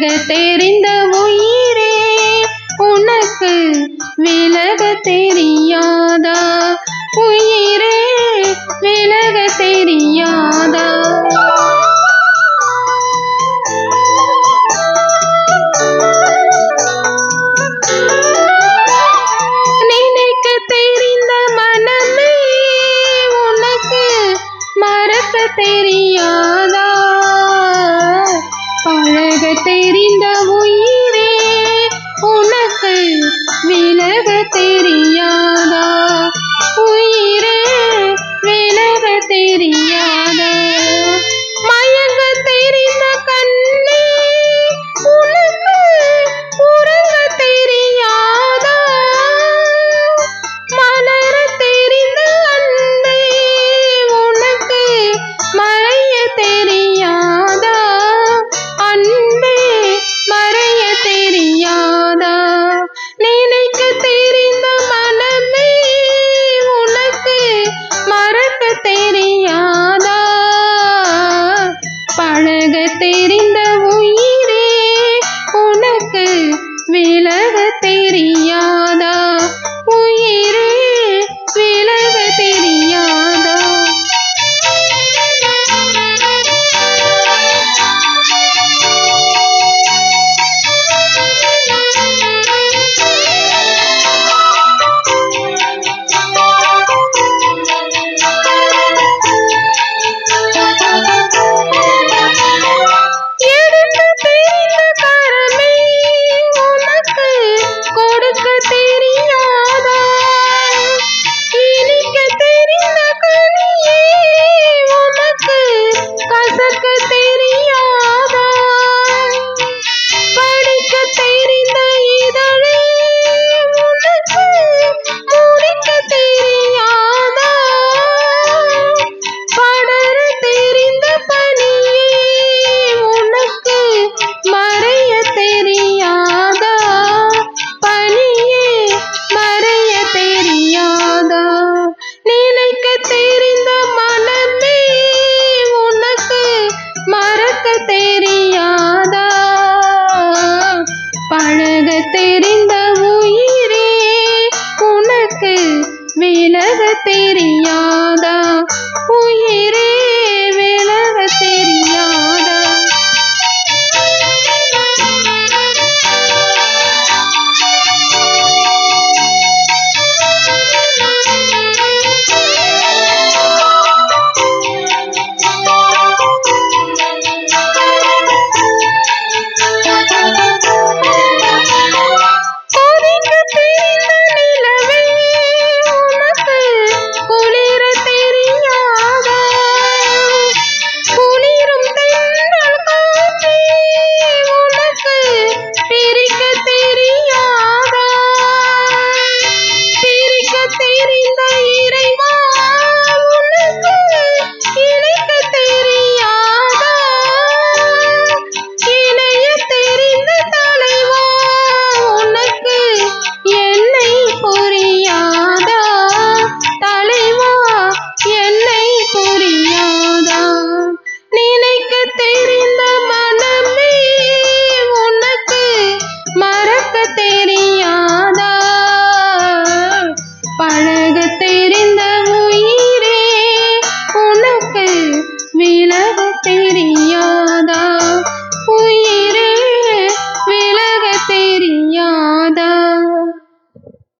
விலக தெரிந்த உயிரே உனக்கு விலக தெரியாதா? உயிரே விலக தெரியாதா? நினைக்க தெரிந்த மனமே உனக்கு மறக்க தெரியாதா? तेरी தெரிந்த உயிரே உனக்கு